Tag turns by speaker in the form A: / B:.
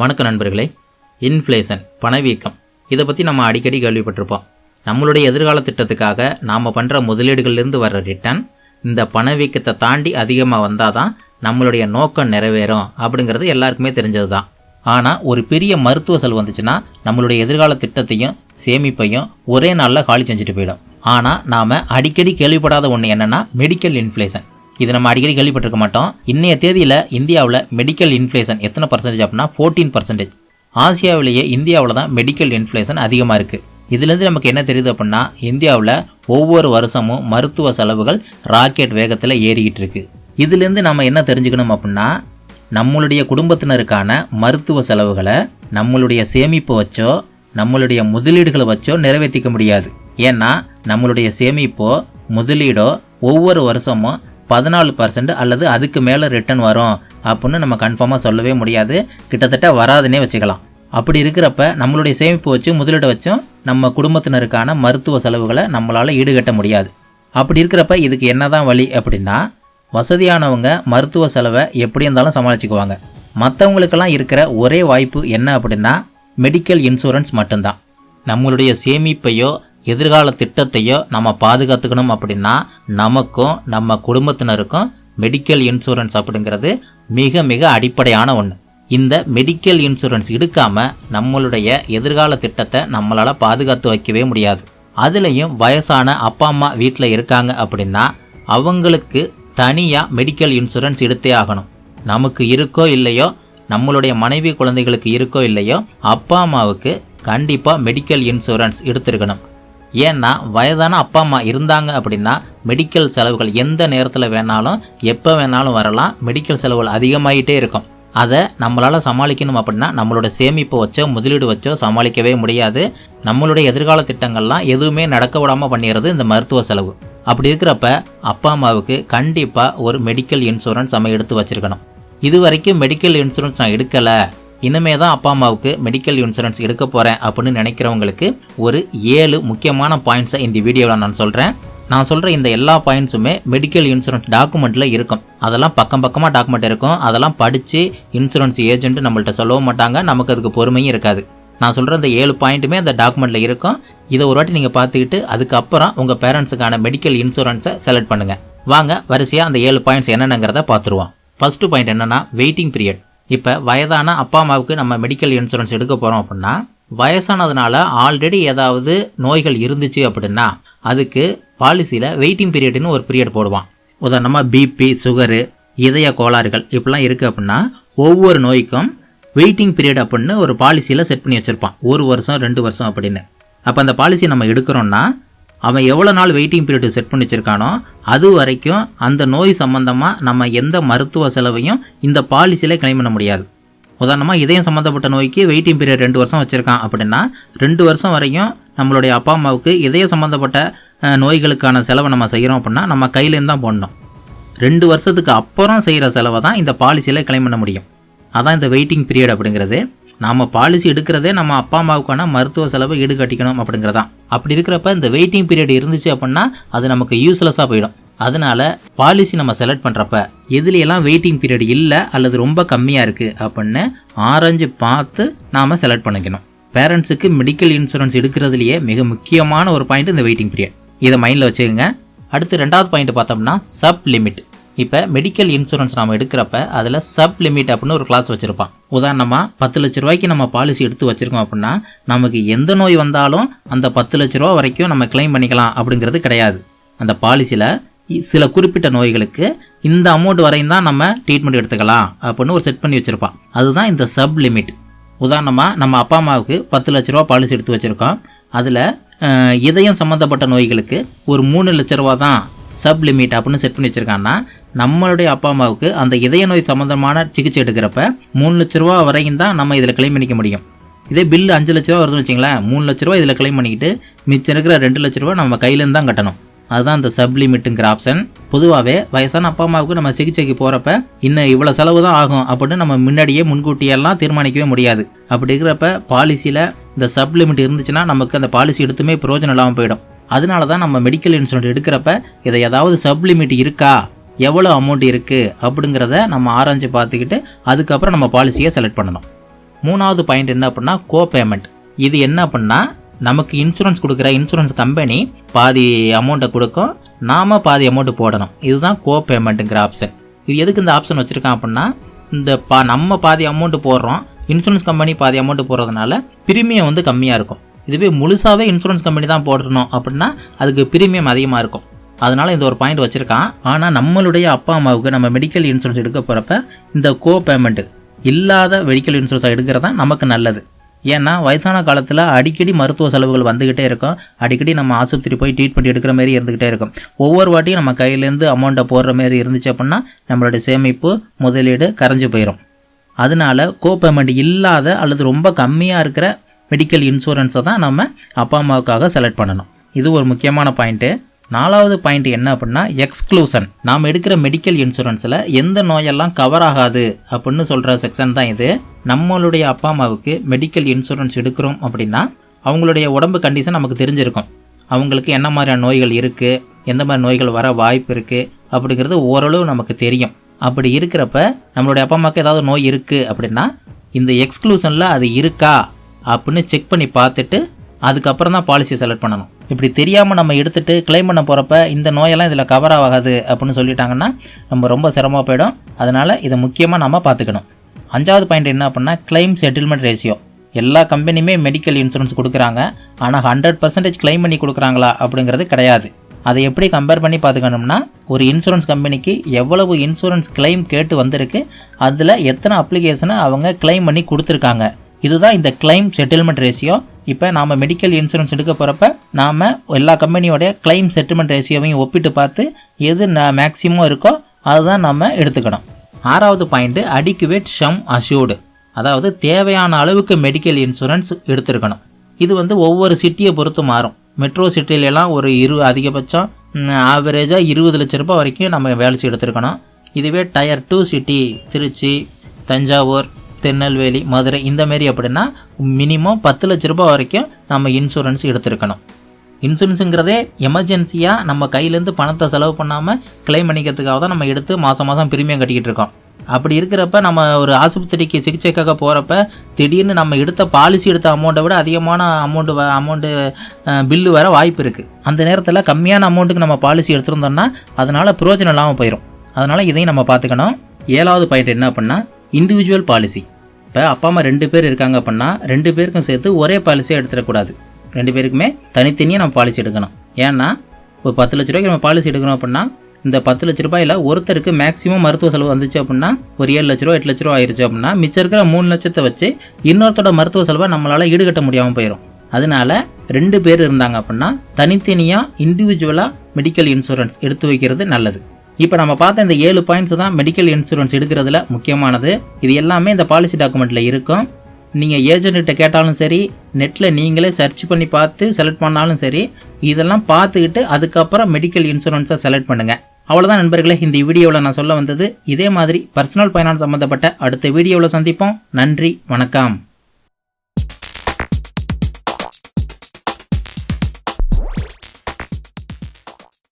A: வணக்கம் நண்பர்களே. இன்ஃப்ளேஷன் பணவீக்கம் இதை பற்றி நம்ம அடிக்கடி கேள்விப்பட்டிருப்போம். நம்மளுடைய எதிர்கால திட்டத்துக்காக நாம் பண்ணுற முதலீடுகள்லேருந்து வர்ற ரிட்டர்ன் இந்த பணவீக்கத்தை தாண்டி அதிகமாக வந்தால் தான் நம்மளுடைய நோக்கம் நிறைவேறும் அப்படிங்கிறது எல்லாருக்குமே தெரிஞ்சது தான் ஆனால் ஒரு பெரிய மருத்துவ செலவு வந்துச்சுன்னா நம்மளுடைய எதிர்கால திட்டத்தையும் சேமிப்பையும் ஒரே நாளில் காலி செஞ்சுட்டு போயிடும். ஆனால் நாம் அடிக்கடி கேள்விப்படாத ஒன்று என்னென்னா மெடிக்கல் இன்ஃப்ளேஷன் இது நம்ம அடிக்கடி கேள்விப்பட்டிருக்க மாட்டோம். இன்றைய தேதியில் இந்தியாவில் மெடிக்கல் இன்ஃப்ளேஷன் எத்தனை பர்சன்டேஜ் அப்படின்னா ஃபோர்டீன் பர்சன்டேஜ் ஆசியாவிலேயே இந்தியாவில் தான் மெடிக்கல் இன்ஃப்ளேஷன் அதிகமாக இருக்குது இதுலேருந்து நமக்கு என்ன தெரியுது அப்படின்னா இந்தியாவில் ஒவ்வொரு வருஷமும் மருத்துவ செலவுகள் ராக்கெட் வேகத்தில் ஏறிக்கிட்டு இருக்குது இதுலேருந்து நம்ம என்ன தெரிஞ்சுக்கணும் அப்படின்னா நம்மளுடைய குடும்பத்தினருக்கான மருத்துவ செலவுகளை நம்மளுடைய சேமிப்பை வச்சோ நம்மளுடைய முதலீடுகளை வச்சோ நிறைவேற்றிக்க முடியாது. ஏன்னா நம்மளுடைய சேமிப்போ முதலீடோ ஒவ்வொரு வருஷமும் பதினாலு பர்சன்ட் அல்லது அதுக்கு மேலே ரிட்டர்ன் வரும் அப்படின்னு நம்ம கன்ஃபார்மாக சொல்லவே முடியாது. கிட்டத்தட்ட வராதுன்னே வச்சுக்கலாம். அப்படி இருக்கிறப்ப நம்மளுடைய சேமிப்பு வச்சு முதலீடு வச்சும் நம்ம குடும்பத்தினருக்கான மருத்துவ செலவுகளை நம்மளால் ஈடுகட்ட முடியாது. அப்படி இருக்கிறப்ப இதுக்கு என்ன தான் வழி அப்படின்னா வசதியானவங்க மருத்துவ செலவை எப்படி இருந்தாலும் சமாளிச்சுக்குவாங்க. மற்றவங்களுக்கெல்லாம் இருக்கிற ஒரே வாய்ப்பு என்ன அப்படின்னா மெடிக்கல் இன்சூரன்ஸ் மட்டும்தான். நம்மளுடைய சேமிப்பையோ எதிர்கால திட்டத்தையோ நம்ம பாதுகாத்துக்கணும் அப்படின்னா நமக்கும் நம்ம குடும்பத்தினருக்கும் மெடிக்கல் இன்சூரன்ஸ் அப்படிங்கிறது மிக மிக அடிப்படையான ஒன்று இந்த மெடிக்கல் இன்சூரன்ஸ் எடுக்காமல் நம்மளுடைய எதிர்கால திட்டத்தை நம்மளால் பாதுகாத்து வைக்கவே முடியாது. அதுலேயும் வயசான அப்பா அம்மா வீட்டில் இருக்காங்க அப்படின்னா அவங்களுக்கு தனியாக மெடிக்கல் இன்சூரன்ஸ் எடுத்தே ஆகணும். நமக்கு இருக்கோ இல்லையோ நம்மளுடைய மனைவி குழந்தைகளுக்கு இருக்கோ இல்லையோ அப்பா அம்மாவுக்கு கண்டிப்பாக மெடிக்கல் இன்சூரன்ஸ் எடுத்திருக்கணும். ஏன்னா வயதான அப்பா அம்மா இருந்தாங்க அப்படின்னா மெடிக்கல் செலவுகள் எந்த நேரத்தில் வேணாலும் எப்போ வேணாலும் வரலாம். மெடிக்கல் செலவுகள் அதிகமாகிட்டே இருக்கும். அதை நம்மளால் சமாளிக்கணும் அப்படின்னா நம்மளோட சேமிப்பு வச்சோ முதலீடு வச்சோ சமாளிக்கவே முடியாது. நம்மளுடைய எதிர்கால திட்டங்கள்லாம் எதுவுமே நடக்க விடாமல் பண்ணிடுறது இந்த மருத்துவ செலவு. அப்படி இருக்கிறப்ப அப்பா அம்மாவுக்கு கண்டிப்பாக ஒரு மெடிக்கல் இன்சூரன்ஸ் நம்ம எடுத்து வச்சுருக்கணும். இது வரைக்கும் மெடிக்கல் இன்சூரன்ஸ் நான் எடுக்கலை. இனிமே தான் அப்பா அம்மாவுக்கு மெடிக்கல் இன்சூரன்ஸ் எடுக்க போகிறேன் அப்படின்னு நினைக்கிறவங்களுக்கு ஒரு ஏழு முக்கியமான பாயிண்ட்ஸை இந்த வீடியோவில் நான் சொல்கிறேன் நான் சொல்கிற இந்த எல்லா பாயிண்ட்ஸுமே மெடிக்கல் இன்சூரன்ஸ் டாக்குமெண்ட்டில் இருக்கும். அதெல்லாம் பக்கம் பக்கமாக டாக்குமெண்ட் இருக்கும். அதெல்லாம் படித்து இன்சூரன்ஸ் ஏஜென்ட் நம்மள்ட்ட சொல்லவும் மாட்டாங்க. நமக்கு அதுக்கு பொறுமையும் இருக்காது. நான் சொல்கிற இந்த ஏழு பாயிண்ட்டுமே அந்த டாக்குமெண்ட்டில் இருக்கும். இதை ஒரு வாட்டி நீங்கள் பார்த்துக்கிட்டு அதுக்கப்புறம் உங்கள் பேரண்ட்ஸுக்கான மெடிக்கல் இன்சூரன்ஸை செலக்ட் பண்ணுங்கள் வாங்க வரிசையாக அந்த ஏழு பாயிண்ட்ஸ் என்னென்னங்கிறத பார்த்துருவோம். ஃபஸ்ட்டு பாயிண்ட் என்னென்னா வெயிட்டிங் பீரியட் இப்போ வயதான அப்பா அம்மாவுக்கு நம்ம மெடிக்கல் இன்சூரன்ஸ் எடுக்க போகிறோம் அப்படின்னா வயசானதுனால ஆல்ரெடி ஏதாவது நோய்கள் இருந்துச்சு அப்படின்னா அதுக்கு பாலிசியில் வெயிட்டிங் பீரியடுன்னு ஒரு பீரியட் போடுவான். உதாரணமாக பிபி சுகரு இதய கோளாறுகள் இப்படிலாம் இருக்குது அப்படின்னா ஒவ்வொரு நோய்க்கும் வெயிட்டிங் பீரியட் அப்படின்னு ஒரு பாலிசியில் செட் பண்ணி வச்சுருப்பான். ஒரு வருஷம் ரெண்டு வருஷம் அப்படின்னு. அப்போ அந்த பாலிசி நம்ம எடுக்கிறோன்னா அவன் எவ்வளோ நாள் வெயிட்டிங் பீரியட் செட் பண்ணி வச்சுருக்கானோ அது வரைக்கும் அந்த நோய் சம்மந்தமாக நம்ம எந்த மருத்துவ செலவையும் இந்த பாலிசியில் கிளைம் பண்ண முடியாது. உதாரணமாக இதயம் சம்மந்தப்பட்ட நோய்க்கு வெயிட்டிங் பீரியட் ரெண்டு வருஷம் வச்சுருக்கான் அப்படின்னா ரெண்டு வருஷம் வரையும் நம்மளுடைய அப்பா அம்மாவுக்கு இதய சம்மந்தப்பட்ட நோய்களுக்கான செலவை நம்ம செய்கிறோம் அப்படின்னா நம்ம கையிலேருந்து தான் போடணும். ரெண்டு வருஷத்துக்கு அப்புறம் செய்கிற செலவை தான் இந்த பாலிசியில் கிளைம் பண்ண முடியும். அதான் இந்த வெயிட்டிங் பீரியட் அப்படிங்கிறது. நாம் பாலிசி எடுக்கிறதே நம்ம அப்பா அம்மாவுக்கான மருத்துவ செலவை ஈடுகட்டிக்கணும் அப்படிங்கிறதான். அப்படி இருக்கிறப்ப இந்த வெயிட்டிங் பீரியட் இருந்துச்சு அப்படின்னா அது நமக்கு யூஸ்லெஸ்ஸாக போயிடும். அதனால பாலிசி நம்ம செலக்ட் பண்ணுறப்ப எதுலையெல்லாம் வெயிட்டிங் பீரியட் இல்லை அல்லது ரொம்ப கம்மியாக இருக்குது அப்படின்னு ஆராய்ஞ்சு பார்த்து நாம் செலக்ட் பண்ணிக்கணும். பேரண்ட்ஸுக்கு மெடிக்கல் இன்சூரன்ஸ் எடுக்கிறதுலையே மிக முக்கியமான ஒரு பாயிண்ட் இந்த வெயிட்டிங் பீரியட் இதை மைண்டில் வச்சுக்கோங்க. அடுத்து ரெண்டாவது பாயிண்ட் பார்த்தோம்னா சப் லிமிட் இப்போ மெடிக்கல் இன்சூரன்ஸ் நம்ம எடுக்கிறப்ப அதில் சப் லிமிட் அப்படின்னு ஒரு கிளாஸ் வச்சுருப்பான். உதாரணமாக பத்து லட்ச ரூபாய்க்கு நம்ம பாலிசி எடுத்து வச்சுருக்கோம் அப்படின்னா நமக்கு எந்த நோய் வந்தாலும் அந்த பத்து லட்ச ரூபா வரைக்கும் நம்ம கிளைம் பண்ணிக்கலாம் அப்படிங்கிறது கிடையாது. அந்த பாலிசியில் சில குறிப்பிட்ட நோய்களுக்கு இந்த அமௌண்ட் வரையும் தான் நம்ம ட்ரீட்மெண்ட் எடுத்துக்கலாம் அப்படின்னு ஒரு செட் பண்ணி வச்சுருப்பான். அதுதான் இந்த சப் லிமிட் உதாரணமாக நம்ம அப்பா அம்மாவுக்கு பத்து லட்ச ரூபா பாலிசி எடுத்து வச்சுருக்கோம். அதில் இதயம் சம்மந்தப்பட்ட நோய்களுக்கு ஒரு மூணு லட்ச ரூபா தான் சப் லிமிட் அப்படின்னு செட் பண்ணி வச்சுருக்காங்கன்னா நம்மளுடைய அப்பா அம்மாவுக்கு அந்த இதய நோய் சம்மந்தமான சிகிச்சை எடுக்கிறப்ப மூணு லட்ச ரூபா வரைக்கும் தான் நம்ம இதில் கிளைம் பண்ணிக்க முடியும். இதே பில் அஞ்சு லட்ச ரூபா வருதுன்னு வச்சிங்களேன் மூணு லட்ச ரூபா இதில் கிளைம் பண்ணிக்கிட்டு மிச்சம் இருக்கிற ரெண்டு லட்ச ரூபா நம்ம கையிலேருந்து தான் கட்டணும். அதுதான் இந்த சப் லிமிட்டுங்கிற ஆப்ஷன் பொதுவாகவே வயசான அப்பா அம்மாவுக்கு நம்ம சிகிச்சைக்கு போகிறப்ப இன்னும் இவ்வளோ செலவு தான் ஆகும் அப்படின்னு நம்ம முன்னாடியே முன்கூட்டியெல்லாம் தீர்மானிக்கவே முடியாது. அப்படி இருக்கிறப்ப பாலிசியில் இந்த சப் லிமிட் இருந்துச்சுன்னா நமக்கு அந்த பாலிசி எடுத்துமே பிரயோஜனம் இல்லாமல் போயிடும். அதனால தான் நம்ம மெடிக்கல் இன்சூரன்ஸ் எடுக்கிறப்ப இதை ஏதாவது சப் லிமிட் இருக்கா? எவ்வளோ அமௌண்ட் இருக்குது அப்படிங்கிறத நம்ம ஆராய்ஞ்சு பார்த்துக்கிட்டு அதுக்கப்புறம் நம்ம பாலிசியை செலக்ட் பண்ணணும். மூணாவது பாயிண்ட் என்ன அப்படின்னா கோ பேமெண்ட் இது என்ன அப்படின்னா நமக்கு இன்சூரன்ஸ் கொடுக்குற இன்சூரன்ஸ் கம்பெனி பாதி அமௌண்ட்டை கொடுக்கும். நாம் பாதி அமௌண்ட்டு போடணும். இதுதான் கோ பேமெண்ட்டுங்கிற ஆப்ஷன் இது எதுக்கு இந்த ஆப்ஷன் வச்சுருக்கான் அப்படின்னா இந்த பா நம்ம பாதி அமௌண்ட்டு போடுறோம். இன்சூரன்ஸ் கம்பெனி பாதி அமௌண்ட் போடுறதுனால பிரீமியம் வந்து கம்மியாக இருக்கும். இதுவே முழுசாகவே இன்சூரன்ஸ் கம்பெனி தான் போடணும் அப்படின்னா அதுக்கு பிரீமியம் அதிகமாக இருக்கும். அதனால இந்த ஒரு பாயிண்ட் வச்சுருக்கான். ஆனால் நம்மளுடைய அப்பா அம்மாவுக்கு நம்ம மெடிக்கல் இன்சூரன்ஸ் எடுக்க போகிறப்ப இந்த கோ பேமெண்ட்டு இல்லாத மெடிக்கல் இன்சூரன்ஸ் எடுக்கிறது தான் நமக்கு நல்லது. ஏன்னா வயசான காலத்தில் அடிக்கடி மருத்துவ செலவுகள் வந்துக்கிட்டே இருக்கும். அடிக்கடி நம்ம ஆஸ்பத்திரி போய் ட்ரீட்மெண்ட் எடுக்கிற மாதிரி இருந்துக்கிட்டே இருக்கும். ஒவ்வொரு வாட்டியும் நம்ம கையிலேருந்து அமௌண்ட்டை போடுற மாதிரி இருந்துச்சு அப்படின்னா நம்மளுடைய சேமிப்பு முதலீடு கரைஞ்சு போயிடும் அதனால கோ பேமெண்ட் இல்லாத அல்லது ரொம்ப கம்மியாக இருக்கிற மெடிக்கல் இன்சூரன்ஸை தான் நம்ம அப்பா அம்மாவுக்காக செலக்ட் பண்ணணும். இது ஒரு முக்கியமான பாயிண்ட்டு நாலாவது பாயிண்ட் என்ன அப்படின்னா எக்ஸ்க்ளூசன் நாம் எடுக்கிற மெடிக்கல் இன்சூரன்ஸில் எந்த நோயெல்லாம் கவர் ஆகாது அப்படின்னு சொல்கிற செக்ஷன் தான் இது. நம்மளுடைய அப்பா அம்மாவுக்கு மெடிக்கல் இன்சூரன்ஸ் எடுக்கிறோம் அப்படின்னா அவங்களுடைய உடம்பு கண்டிஷன் நமக்கு தெரிஞ்சிருக்கும். அவங்களுக்கு என்ன மாதிரியான நோய்கள் இருக்குது எந்த மாதிரி நோய்கள் வர வாய்ப்பு இருக்குது அப்படிங்கிறது ஓரளவு நமக்கு தெரியும். அப்படி இருக்கிறப்ப நம்மளுடைய அப்பா அம்மாவுக்கு ஏதாவது நோய் இருக்குது அப்படின்னா இந்த எக்ஸ்க்ளூஷனில் அது இருக்கா? அப்படின்னு செக் பண்ணி பார்த்துட்டு அதுக்கப்புறம் தான் பாலிசி செலக்ட் பண்ணணும். இப்படி தெரியாமல் நம்ம எடுத்துகிட்டு கிளைம் பண்ண போகிறப்ப இந்த நோயெல்லாம் இதில் கவர் ஆகாது அப்படின்னு சொல்லிட்டாங்கன்னா நம்ம ரொம்ப சிரமமாக போயிடும். அதனால் இதை முக்கியமாக நம்ம பார்த்துக்கணும். அஞ்சாவது பாயிண்ட் என்ன அப்படின்னா கிளைம் செட்டில்மெண்ட் ரேஷியோ எல்லா கம்பெனியுமே மெடிக்கல் இன்சூரன்ஸ் கொடுக்குறாங்க. ஆனால் ஹண்ட்ரட் பர்சன்டேஜ் கிளைம் பண்ணி கொடுக்குறாங்களா அப்படிங்கிறது கிடையாது. அதை எப்படி கம்பேர் பண்ணி பார்த்துக்கணும்னா ஒரு இன்சூரன்ஸ் கம்பெனிக்கு எவ்வளவு இன்சூரன்ஸ் கிளைம் கேட்டு வந்திருக்கு அதில் எத்தனை அப்ளிகேஷனை அவங்க கிளைம் பண்ணி கொடுத்துருக்காங்க. இதுதான் இந்த கிளைம் செட்டில்மெண்ட் ரேஷியோ இப்போ நாம் மெடிக்கல் இன்சூரன்ஸ் எடுக்க போகிறப்ப நாம் எல்லா கம்பெனியோடைய கிளைம் செட்டில்மெண்ட் ரேஷியோவையும் ஒப்பிட்டு பார்த்து எது ந மேக்ஸிமம் இருக்கோ அதுதான் நம்ம எடுத்துக்கணும். ஆறாவது பாயிண்ட்டு அடிக்குவேட் ஷம் அஷ்யூர்டு அதாவது தேவையான அளவுக்கு மெடிக்கல் இன்சூரன்ஸ் எடுத்திருக்கணும். இது வந்து ஒவ்வொரு சிட்டியை பொறுத்து மாறும். மெட்ரோ சிட்டிலெலாம் ஒரு இரு அதிகபட்சம் ஆவரேஜாக இருபது லட்ச ரூபாய் வரைக்கும் நம்ம வேலை எடுத்துருக்கணும். இதுவே tier two city Trichy Thanjavur Tirunelveli Madurai இந்த மாரி அப்படின்னா மினிமம் பத்து லட்ச ரூபாய் வரைக்கும் நம்ம இன்சூரன்ஸ் எடுத்திருக்கணும். இன்சூரன்ஸுங்கிறதே எமர்ஜென்சியாக நம்ம கையிலேருந்து பணத்தை செலவு பண்ணாமல் கிளைம் பண்ணிக்கிறதுக்காக தான் நம்ம எடுத்து மாதம் மாதம் பிரீமியம் கட்டிக்கிட்டு இருக்கோம். அப்படி இருக்கிறப்ப நம்ம ஒரு ஆஸ்பத்திரிக்கு சிகிச்சைக்காக போகிறப்ப திடீர்னு நம்ம எடுத்த பாலிசி எடுத்த அமௌண்ட்டை விட அதிகமான அமௌண்ட்டு வ அமௌண்ட்டு பில்லு வர வாய்ப்பு இருக்குது அந்த நேரத்தில் கம்மியான அமௌண்ட்டுக்கு நம்ம பாலிசி எடுத்திருந்தோம்னா அதனால் பிரயோஜனம் இல்லாமல் போயிடும் அதனால் இதையும் நம்ம பார்த்துக்கணும். ஏழாவது பாயிண்ட் என்ன அப்படின்னா இண்டிவிஜுவல் பாலிசி இப்போ அப்பா அம்மா ரெண்டு பேர் இருக்காங்க அப்படின்னா ரெண்டு பேருக்கும் சேர்த்து ஒரே பாலிசியாக எடுத்துடக்கூடாது. ரெண்டு பேருக்குமே தனித்தனியாக நம்ம பாலிசி எடுக்கணும். ஏன்னா ஒரு பத்து லட்ச ரூபாய்க்கு நம்ம பாலிசி எடுக்கணும் அப்படின்னா இந்த பத்து லட்ச ரூபாயில் ஒருத்தருக்கு மேக்ஸிமம் மருத்துவ செலவு வந்துச்சு அப்படின்னா ஒரு ஏழு லட்ச ரூபா எட்டு லட்ச ரூபா ஆயிடுச்சு அப்படின்னா மிச்சம் இருக்கிற மூணு லட்சத்தை வச்சு இன்னொருத்தோட மருத்துவ செலவை நம்மளால் ஈடுகட்ட முடியாமல் போயிடும் அதனால ரெண்டு பேர் இருந்தாங்க அப்படின்னா தனித்தனியாக இண்டிவிஜுவலாக மெடிக்கல் இன்சூரன்ஸ் எடுத்து வைக்கிறது நல்லது. இப்போ நம்ம பார்த்த இந்த ஏழு பாயிண்ட்ஸ் தான் மெடிக்கல் இன்சூரன்ஸ் எடுக்கிறதுல முக்கியமானது. இது எல்லாமே இந்த பாலிசி டாக்குமெண்ட்டில் இருக்கும். நீங்கள் ஏஜென்ட்கிட்ட கேட்டாலும் சரி நெட்டில் நீங்களே சர்ச் பண்ணி பார்த்து செலக்ட் பண்ணாலும் சரி இதெல்லாம் பார்த்துக்கிட்டு அதுக்கப்புறம் மெடிக்கல் இன்சூரன்ஸை செலக்ட் பண்ணுங்கள் அவ்வளோதான் நண்பர்களே இந்த வீடியோவில் நான் சொல்ல வந்தது. இதே மாதிரி பர்சனல் ஃபைனான்ஸ் சம்மந்தப்பட்ட அடுத்த வீடியோவில் சந்திப்போம். நன்றி வணக்கம்.